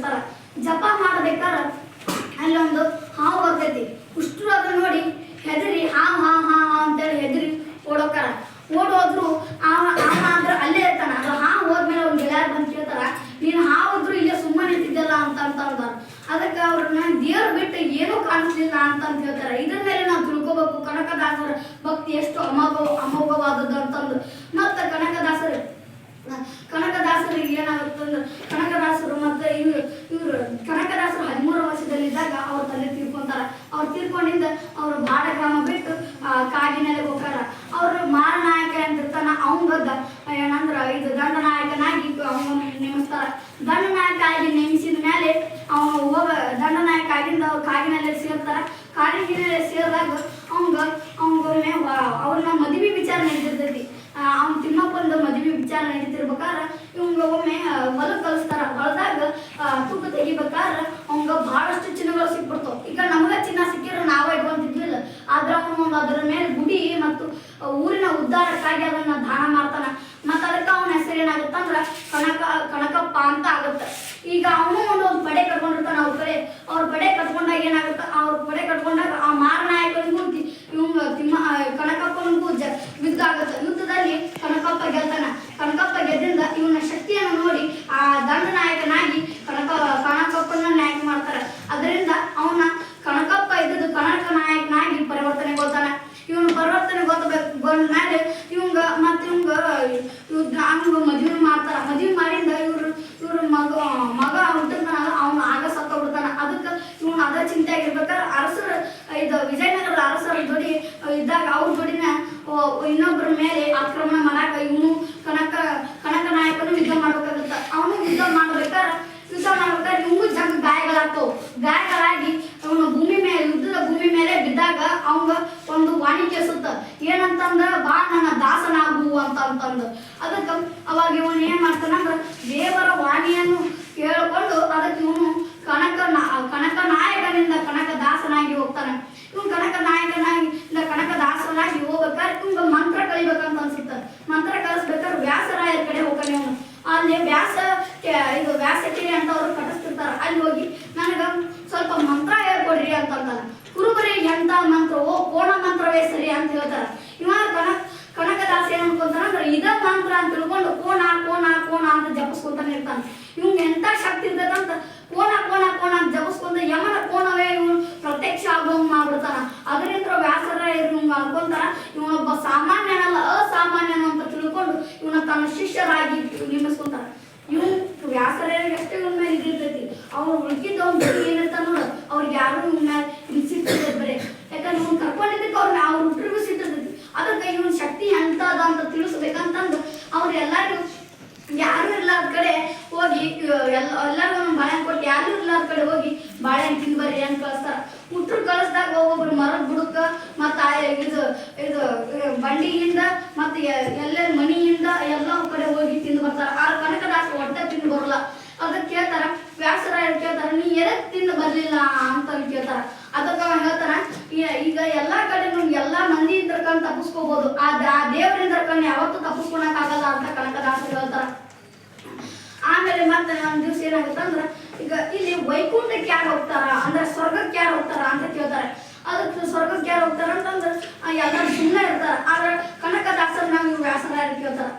ಮಾಡ್ತಿರ್ತಾರ ಜಪ ಮಾಡ್ಬೇಕಾರ? ಅಲ್ಲೊಂದು ಹಾವು ಬರ್ತೈತಿ. ಅದನ್ನ ನೋಡಿ, ಹೆದರಿ ಹಾವು ಹಾ ಹಾ ಹಾ ಅಂತೇಳಿ ಹೆದರಿ ಓಡೋಕಾರ ಓಡೋದ್ರು ಹೋದ್ರು ಅಂದ್ರೆ ಅಲ್ಲೇ ಇರ್ತಾನ. ಅದು ಹಾವು ಹೋದ್ಮೇಲೆ ಅವ್ರು ಗೆಳೆಯರ್ ಬಂದು ಕೇಳ್ತಾರ, ನೀನು ಹಾವಿದ್ರು ಇಲ್ಲೇ ಸುಮ್ಮನೆ ಇದ್ದಿದ್ದಲ್ಲ ಅಂತ ಅಂತ ಅಂದಾರ ಅದಕ್ಕೆ ಅವ್ರನ್ನ ದೇವ್ರ ಬಿಟ್ಟು ಏನೂ ಕಾಣಿಸ್ಲಿಲ್ಲ ಅಂತ ಅಂತ ಹೇಳ್ತಾರೆ. ಇದ್ರ ಮೇಲೆ ನಾವು ತಿಳ್ಕೊಬೇಕು. ಕನಕದಾಸರ ಭಕ್ತಿ ಎಷ್ಟು ಅಮೋಘ, ಅಮೋಘವಾದದ್ದು ಅಂತಂದು. ಮತ್ತೆ ಕನಕದಾಸರು ಏನಾಗುತ್ತಂದ್ರೆ ಕನಕದಾಸರು ಮತ್ತೆ ಇವ್ರು ಇವ್ರು ಕನಕದಾಸರು ಹದಿಮೂರು ವರ್ಷದಲ್ಲಿದ್ದಾಗ ಅವ್ರ ತಲೆ ತೀರ್ಕೊಂತಾರ. ಅವ್ರು ತೀರ್ಕೊಂಡಿಂದ ಅವ್ರು ಬಾಡ ಗ್ರಾಮ ಬಿಟ್ಟು ಆ, ಕಾಡಿನಲ್ಲಿ ಹೋಗಾರ ಅವ್ರು ಮಾರನಾಯಕ ಅಂತ ಇರ್ತಾನ ಅವಂಗ ಏನಂದ್ರೆ ಇದು ದಂಡನಾಯಕನಾಗಿ ಅವನ ನೇಮಿಸ್ತಾರ. ದಂಡನಾಯಕ ಆಗಿ ನೇಮಿಸಿದ ಮೇಲೆ ಅವನು ಹೋಗ ದಂಡನಾಯಕ ಆಗಿಂದ ಅವ್ರು ಕಾಡಿನಲ್ಲಿ ಸೇರ್ತಾರ. ಕಾಡಿನಲ್ಲಿ ಸೇರಿದಾಗ ಅವಂಗ ಅವಂಗೊಮ್ಮೆ ಅವ್ರನ್ನ ಮದುವೆ ವಿಚಾರ ನಡೀತಿರ್ತೈತಿ ಅವ್ನು ತಿಮ್ಮಪ್ಪಂದು ಮದುವೆ ನಡೀತಿರ್ಬೇಕಾದ್ರೆ ಇವಂಗ ಒಮ್ಮೆ ಹೊಲಕ್ಕೆ ಕಲಿಸ್ತಾರ. ಹೊಲದಾಗ ತುಪ್ಪ ತೆಗಿಬೇಕಾದ್ರ ಅವಂಗ ಬಹಳಷ್ಟು ಚಿನ್ನಗಳು ಸಿಕ್ಬಿಡ್ತಾವ ಈಗ ನಮಗ ಚಿನ್ನ ಸಿಕ್ಕಿದ್ರೆ ನಾವ ಇಟ್ಕೊಂತಿದ್ವಿಲ್ಲ ಆದ್ರ ಅವನು ಒಂದು ಅದರ ಮೇಲೆ ಗುಡಿ ಮತ್ತು ಆ, ಊರಿನ ಉದ್ಧಾರಕ್ಕಾಗಿ ಅದನ್ನ ದಾನ ಮಾಡ್ತಾನ ಮತ್ತು ಅದಕ್ಕೆ ಅವನ ಹೆಸರು ಏನಾಗುತ್ತಂದ್ರ ಕನಕ ಕನಕಪ್ಪ ಅಂತ ಆಗುತ್ತೆ ಈಗ ಅವನು ಒಂದು ಒಂದು ಪಡೆ ಕಟ್ಕೊಂಡಿರ್ತಾನ ಅವ್ರ ಕಡೆ ಅವ್ರ ಪಡೆ ಕಟ್ಕೊಂಡಾಗ ಏನಾಗುತ್ತೆ ಅವ್ರ ಪಡೆ ಕಟ್ಕೊಂಡಾಗ ಆ ಮಾರನಾಯಕನಿಗೂ ತಿ- ಇವಂಗ ತಿಮ್ಮ ಆ, ಕನಕಪ್ಪನಿಗೂ ಜ ಯುದ್ಧ ಆಗುತ್ತೆ ಯುದ್ಧದಲ್ಲಿ ಕನಕಪ್ಪ ಗೆಲ್ತಾನ ಕನಕಪ್ಪ ಗೆದ್ದಿಂದ ಇವನ ಶಕ್ತಿಯನ್ನು ನೋಡಿ ಆ ದಂಡನಾಯಕನಾಗಿ ಕನಕ ಕನಕಪ್ಪನ ನಾಯಕ ಮಾಡ್ತಾರೆ ಅದರಿಂದ ಅವನ ಕನಕಪ್ಪ ಇದ್ದದ್ದು ಕನಕ ನಾಯಕನಾಗಿ ಪರಿವರ್ತನೆಗೊಳ್ತಾನ ಇವನು ಪರಿವರ್ತನೆ ಗೊತ್ತಬೇಕು ಮೇಲೆ ಇವಂಗ ಮತ್ತೆ ಇವಂಗ ಇವ್ರ ಹಂಗ ಮದುವೆ ಮಾಡ್ತಾರ ಮದುವೆ ಮಾಡಿಂದ ಇವ್ರು ಇವ್ರ ಮಗ ಮಗ ಹುಟ್ಟಿರ್ತಾನ ಅವನು ಆಗ ಸತ್ತ ಬಿಡ್ತಾನ ಅದಕ್ಕೆ ಇವನು ಅದ ಚಿಂತೆ ಆಗಿರ್ಬೇಕಾದ್ರೆ ಅರಸರು ಇದು ವಿಜಯನಗರದ ಅರಸರ ಜೋಡಿ ಇದ್ದಾಗ ಅವ್ರ ಜೋಡಿನ ಒ- ಇನ್ನೊಬ್ಬರ ಮೇಲೆ ಆಕ್ರಮಣ ಮಾಡಾಕ ಇವನು ಕನಕ ಕನಕ ನಾಯಕನು ಯುದ್ಧ ಮಾಡ್ಬೇಕಾಗತ್ತ ಅವನು ಯುದ್ಧ ಮಾಡ್ಬೇಕಾದ್ರೆ ಯುದ್ಧ ಮಾಡ್ಬೇಕಾದ್ರೆ ಇವಂಗೂ ಜಗ್ ಗಾಯಗಳಾಗ್ತವು ಗಾಯಗಳಾಗಿ ಅವನು ಭೂಮಿ ಮೇಲೆ ಯುದ್ಧದ ಭೂಮಿ ಮೇಲೆ ಬಿದ್ದಾಗ ಅವಂಗ ಒಂದು ವಾಣಿ ಕೇಸುತ್ತ ಏನಂತಂದ್ರ ಬಾ ನನ್ನ ದಾಸನಾಗು ಅಂತ ಅಂತಂದು ಅದಕ್ಕೆ ಅವಾಗ ಇವನು ಏನ್ ಮಾಡ್ತಾನಂದ್ರ ದೇವರ ವಾಣಿಯನ್ನು ಕೇಳಿಕೊಂಡು ಅದಕ್ಕೆ ಇವನು ಕನಕ ನಾ- ಕನಕ ನಾಯಕನಿಂದ ಕನಕ ದಾಸನಾಗಿ ಹೋಗ್ತಾನೆ ಇವನು ಕನಕ ನಾಯಕನಾಗಿ ಇಂದ ಕನಕ ದಾಸನಾಗಿ ಹೋಗ್ಬೇಕಾದ್ರೆ ಇವಂಗ ಮಂತ್ರ ಕಲಿಬೇಕಂತ ಅನ್ಸುತ್ತೆ ಮಂತ್ರ ಕಲಿಸ್ಬೇಕಾದ್ರೆ ವ್ಯಾಸರಾಯರ ಕಡೆ ಹೋಗ್ತಾನೆ ಅವನು ಅಲ್ಲಿ ವ್ಯಾಸ ಕೆ- ಇದು ವ್ಯಾಸಕಿರಿ ಅಂತ ಅವರು ಕಟ್ಟಿಸ್ತಿರ್ತಾರ ಅಲ್ಲಿ ಹೋಗಿ ನನಗ ಸ್ವಲ್ಪ ಮಂತ್ರ ಅಂತ ಅಂತಾನ ಕುರುಬರಿಗೆ ಎಂತ ಮಂತ್ರವೋ ಕೋಣ ಮಂತ್ರವೇ ಸರಿ ಅಂತ ಹೇಳ್ತಾರ ಇವ ಕನಕ ಕನಕದಾಸ ಏನ್ ಅನ್ಕೊಂತಾನ ಇದ ಮಂತ್ರ ಅಂತ ತಿಳ್ಕೊಂಡು ಕೋಣ ಕೋಣ ಕೋಣ ಅಂತ ಜಪಿಸ್ಕೊಂತಾನೆ ಇರ್ತಾನೆ. ಇವ್ನ ಎಂತ ಶಕ್ತಿ ಇರ್ತದಂತ ಕೋಣ ಕೋಣ ಕೋಣ ಅಂತ ಜಪಸ್ಕೊಂತ ಯಮನ ಕೋಣವೇ ಇವನು ಪ್ರತ್ಯಕ್ಷ ಆಗೋಂಗ್ ಮಾಡ್ಬಿಡ್ತಾನ. ಅದರಿಂದ ವ್ಯಾಸರ ಇವ್ನು ಅನ್ಕೊಂತಾರ ಇವನೊಬ್ಬ ಸಾಮಾನ್ಯನಲ್ಲ ಅಸಾಮಾನ್ಯನು ಅಂತ ತಿಳ್ಕೊಂಡು ಇವನ ತನ್ನ ಶಿಷ್ಯರಾಗಿ ನೇಮಿಸ್ಕೊಂತಾರ ಇವನು ವ್ಯಾಸರಿಗೆ ಅಷ್ಟೇ ಇವನ ಮೇಲೆ ಇದಿರ್ತೈತಿ ಅವ್ರು ಉಳ್ಕಿದ್ದ ಅವ್ನ ಜೊತೆ ಏನಿರ್ತಾನ ನೋಡು ಅವ್ರಿಗೆ ಯಾರು ಇವನ ಮೇಲೆ ಇದು ಸಿಟ್ಟಿರ್ತೈತಿ ಬರೀ ಯಾಕಂದ್ರೆ ಇವ್ನು ಕರ್ಕೊಂಡಿದ್ದಕ್ಕೆ ಅವ್ರ ಅವ್ರ ಹುಟ್ಟರಿಗೂ ಸಿಟ್ಟಿರ್ತೈತಿ ಅದಕ್ಕೆ ಇವನ್ ಶಕ್ತಿ ಎಂತ ಅದ ಅಂತ ತಿಳಿಸ್ಬೇಕಂತಂದು ಅವ್ರು ಎಲ್ಲಾರು ಯಾರು ಇರ್ಲಾರ್ದ ಕಡೆ ಹೋಗಿ ಎಲ್ಲ ಎಲ್ಲರಿಗೂ ಒಂದೊಂದು ಬಾಳೆಹಣ್ಣು ಕೊಟ್ಟು ಯಾರು ಇರ್ಲಾರ್ದ ಕಡೆ ಹೋಗಿ ಅಂತ ಕಳಿಸ್ತಾರ? ಹುಟ್ಟರು ಕಳಿಸ್ದಾಗ ಒಬ್ಬೊಬ್ರು ಮರದ ಬುಡಕ್ಕ ಮತ್ತು ಇದು ಇದು ಬಂಡಿಯಿಂದ ಮತ್ತ ಎಲ್ಲ ಮನಿಯಿಂದ ಎಲ್ಲ ಕಡೆ ಹೋಗಿ ತಿಂದು ಬರ್ತಾರ. ಆ ಕನಕದಾಸ ಹೊಟ್ಟೆ ತಿಂದು ಬರಲ್ಲ. ಅದಕ್ಕೆ ಕೇಳ್ತಾರ ವ್ಯಾಸರ ಕೇಳ್ತಾರ, ನೀ ಎದಕ್ ತಿಂದು ಬರ್ಲಿಲ್ಲ ಅಂತ ಕೇಳ್ತಾರ. ಅದಕ್ಕೆ ಹೇಳ್ತಾರ ಈಗ ಎಲ್ಲಾ ಕಡೆ ಎಲ್ಲಾ ಮಂದಿಯಿಂದ ಕಣ್ ತಪ್ಪಿಸ್ಕೋಬಹುದು ಆ ದೇವರಿಂದ ಕಣ್ ಯಾವತ್ತೂ ತಪ್ಪಿಸ್ಕೊಳಕ್ ಆಗಲ್ಲ ಅಂತ ಕನಕದಾಸ ಹೇಳ್ತಾರ. ಆಮೇಲೆ ಮತ್ತೆ ಒಂದ್ ದಿವ್ಸ ಏನಾಗುತ್ತೆ ಅಂದ್ರೆ ಈಗ ಇಲ್ಲಿ ವೈಕುಂಠಕ್ಕೆ ಯಾರು ಹೋಗ್ತಾರ? ಅಂದ್ರೆ ಸ್ವರ್ಗಕ್ಕೆ ಯಾರು ಹೋಗ್ತಾರ ಅಂತ ಕೇಳ್ತಾರೆ. ಅದಕ್ಕೆ ಸ್ವರ್ಗಕ್ಕೆ ಯಾರು ಹೋಗ್ತಾರ ಅಂತಂದ್ರೆ ಎಲ್ಲರೂ ಸುಮ್ಮನೆ ಇರ್ತಾರ. ಆದ್ರೆ ಕನಕದಾಸರು ನಾವು ಇವ್ರು ವ್ಯಾಸರಾಯರು ಕೇಳ್ತಾರ.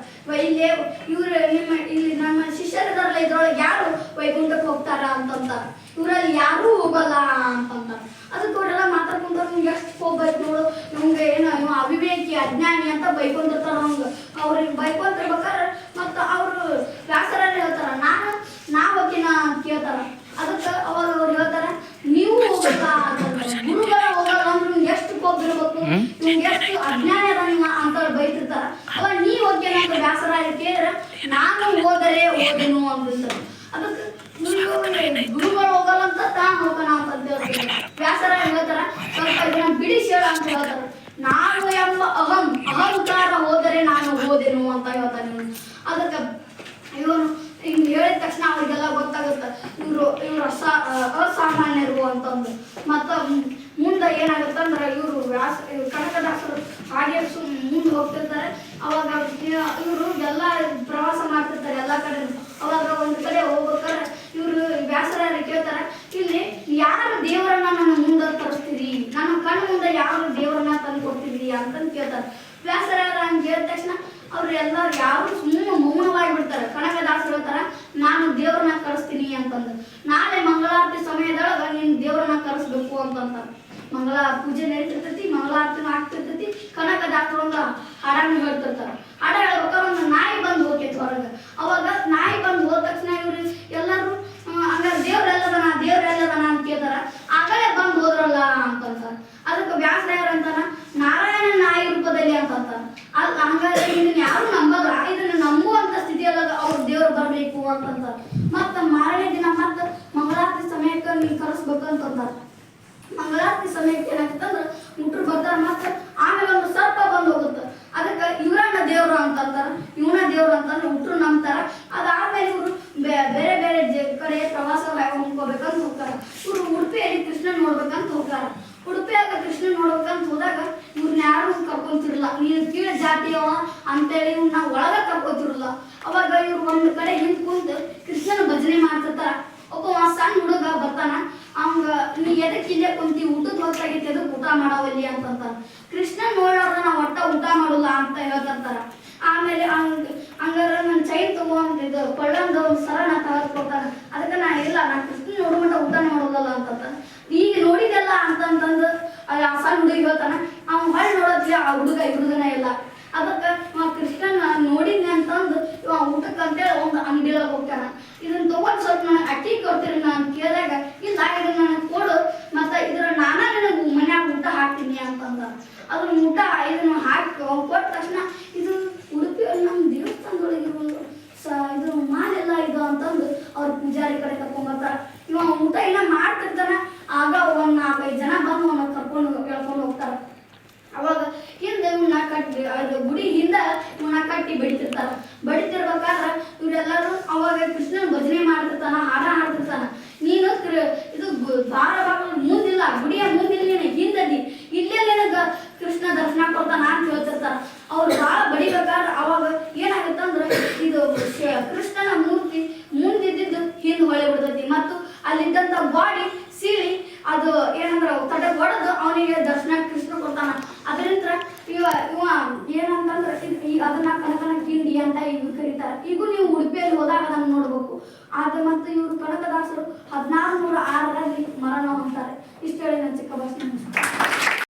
ಇಲ್ಲಿ, ಇವ್ರು ನಿಮ್ಮ, ಇಲ್ಲಿ ನಮ್ಮ ಶಿಷ್ಯರಿದಾರಲ್ಲ, ಇದ್ರೊಳಗೆ ಯಾರು ವೈಕುಂಠಕ್ಕೆ ಹೋಗ್ತಾರ ಅಂತಂತಾರ. ಇವರಲ್ಲಿ ಯಾರೂ ಹೋಗಲ್ಲ ಅಂತಂತಾರ. ನಾನು ಎಂಬ ಅಹಂ, ಅಹಂಕಾರ ಹೋದರೆ ನಾನು ಹೋದೆನು ಅಂತ ಹೇಳ್ತಾನೆ ಅದಕ್ಕೆ ಇವನು ಹಿಂಗೆ ಹೇಳಿದ ತಕ್ಷಣ ಅವ್ರಿಗೆಲ್ಲ ಗೊತ್ತಾಗುತ್ತೆ. ಇವರು ಇವರು ಅಸ, ಅಸಾಮಾನ್ಯರು ಅಂತಂದು. ಮತ್ತು ಮುಂದೆ ಏನಾಗುತ್ತಂದ್ರೆ ಇವರು ವ್ಯಾಸ ಕನಕದಾಸರು ಹಾಗೆ ಸು, ಮುಂದೆ ಹೋಗ್ತಿರ್ತಾರೆ. ಅವಾಗ ಇವರು ಎಲ್ಲ ಪ್ರವಾಸ ಮಾಡ್ತಿರ್ತಾರೆ ಎಲ್ಲ ಕಡೆ ಅವಾಗ ಒಂದು ಕಡೆ ಹೋಗ್ಬೇಕಾದ್ರೆ ಇವರು ವ್ಯಾಸರ ಕೇಳ್ತಾರೆ, ಇಲ್ಲಿ ಯಾರ ದೇವರನ್ನ ನಾನು ಮುಂದೆ ತರಿಸ್ತಾರೆ ವ್ಯಾಸ ಪೂಜೆ ನಡೀತಿರ್ತೈತಿ ಮಂಗಳಾರತಿನೂ ಆಗ್ತಿರ್ತೈತಿ ಕನಕ ಒಂದು ಹಾಡನ್ನು ಹೇಳ್ತಿರ್ತಾರ. ಹಾಡ ಹೇಳ್ಬೇಕಾದ್ರೆ ಒಂದು ನಾಯಿ ಬಂದು ಹೋಗ್ತೈತಿ ಹೊರಗೆ. ಅವಾಗ ನಾಯಿ ಬಂದು ಹೋದ ತಕ್ಷಣ ಇವ್ರು ಎಲ್ಲರೂ ಹಂಗಾರೆ ದೇವ್ರೆಲ್ಲದನ ದೇವ್ರೆಲ್ಲದನ ದೇವ್ರ ಅಂತ ಕೇಳ್ತಾರ. ಆಗಲೇ ಬಂದು ಹೋದ್ರಲ್ಲ ಅಂತಂತಾರ ಅದಕ್ಕೆ ವ್ಯಾಸರಾಯರ್ ಅಂತಾನ ನಾರಾಯಣ ನಾಯಿ ರೂಪದಲ್ಲಿ ಅಂತಂತಾರ ಅಲ್ಲ ಹಂಗಾದ್ರೆ ಇದನ್ನ ಯಾರು ನಂಬಲ್ಲ ಇದನ್ನ ನಂಬುವಂತ ಸ್ಥಿತಿಯಲ್ಲ ಅವ್ರ ದೇವ್ರು ಬರಬೇಕು ಅಂತಂತಾರ ಮತ್ತ ಮಾರನೇ ದಿನ ಮತ್ತ ಮಂಗಳಾರತಿ ಸಮಯಕ್ಕೆ ನೀವು ಕರೆಸ್ಬೇಕು ಅಂತಂತಾರ ಮಂಗಳಾರತಿ ಸಮಯಕ್ಕೆ ಏನಾಗ್ತಂದ್ರೆ ಮುಟ್ರು ಬರ್ತಾರ ಮತ್ತೆ ಆಮೇಲೆ ಒಂದು ಸರ್ಪ ಬಂದು ಹೋಗುತ್ತೆ ಅದಕ್ಕೆ ಇವ್ರನ್ನ ದೇವ್ರು ಅಂತಂತಾರ ಇವನ ದೇವ್ರು ಅಂತಂದ್ರೆ ಹುಟ್ರು ನಂಬ್ತಾರ ಅದಾದ್ಮೇಲೆ ಇವರು ಬೇರೆ ಬೇರೆ ಜ- ಕಡೆ ಪ್ರವಾಸ ಹೋಗ್ಬೇಕಂತ ಹೋಗ್ತಾರ ಇವರು ಉಡುಪಿಯಲ್ಲಿ ಕೃಷ್ಣ ನೋಡ್ಬೇಕಂತ ಹೋಗ್ತಾರ ಉಡುಪಿಯಾಗ ಕೃಷ್ಣ ನೋಡ್ಬೇಕಂತ ಹೋದಾಗ ಇವ್ರನ್ನ ಯಾರು ಕರ್ಕೊಂತಿರಲ್ಲ ನೀನು ಕೀಳ ಜಾತಿಯವ ಅಂತೇಳಿ ನಾವು ಒಳಗ ಕರ್ಕೋತಿರಲ್ಲ ಅವಾಗ ಇವ್ರು ಒಂದ್ ಕಡೆ ಹಿಂದ್ ಕುಂತು ಕೃಷ್ಣನ ಭಜನೆ ಮಾಡ್ತಿರ್ತಾರ. ಒಬ್ಬ ಸಣ್ಣ ಹುಡುಗ ಬರ್ತಾನ, ಅವಂಗ, ನೀ ಎದಕ್ ಇಲ್ಲೇ ಕುಂತಿ? ಊಟದ ಹೊತ್ತಾಗೈತಿ ಎದಕ್ಕೆ ಊಟ ಮಾಡವಲ್ಲಿ ಅಂತಂತಾರ ಕೃಷ್ಣ ನೋಡೋದ್ರ ನಾ ಒಟ್ಟ ಊಟ ಮಾಡೋಲ್ಲ ಅಂತ ಹೇಳ್ತಿರ್ತಾರ. ಆಮೇಲೆ ಹಂಗ ಹಂಗಾರ ನನ್ನ ಚೈನ್ ತಗೋ ಅಂತ ಇದು ಒಂದು ಸರ ನಾ ಅದಕ್ಕೆ ನಾ ಇಲ್ಲ, ನಾ ಕೃಷ್ಣ ನೋಡೋ ಮಟ್ಟ ಊಟ ಮಾಡೋದಲ್ಲ ಅಂತ ಈಗ ನೋಡಿದೆಲ್ಲ ಅಂತಂತಂದು ಆ ಸಣ್ಣ ಹುಡುಗ ಹೇಳ್ತಾನ ಅವ್ನು ಹೊಳ್ಳಿ ಆ ಹುಡುಗ ಈ ಹುಡುಗನ ಇಲ್ಲ ಅದಕ್ಕೆ ಆ ಕೃಷ್ಣನ ನೋಡಿದ್ನಿ ಅಂತಂದು ಇವ ಊಟಕ್ಕೆ ಅಂತೇಳಿ ಒಂದು ಅಂಗಡಿಯೊಳಗೆ ಹೋಗ್ತಾನ ಇದನ್ನ ತಗೊಂಡು ಸ್ವಲ್ಪ ನನಗೆ ಅಕ್ಕಿ ಕೊಡ್ತೀರಿ ನಾನು ಕೇಳಿದಾಗ ಇಲ್ಲ ಇದನ್ನ ನನಗೆ ಕೊಡು ಮತ್ತೆ ಇದ್ರ ನಾನಾ ನನಗೆ ಮನ್ಯಾಗ ಊಟ ಹಾಕ್ತೀನಿ ಅದ್ರ ಊಟ ಇದನ್ನ ಹಾಕಿ ಕೊಟ್ಟ ತಕ್ಷಣ ಇದು ಉಡುಪಿ ನಮ್ಮ ದೇವಸ್ಥಾನದೊಳಗಿರುವ ಸ ಇದು ಮಾಲೆಲ್ಲ ಇದು ಅಂತಂದು ಅವ್ರ ಪೂಜಾರಿ ಕಡೆ ಕರ್ಕೊಂಡ್ಬರ್ತಾರ ಇವ ಊಟ ಏನೋ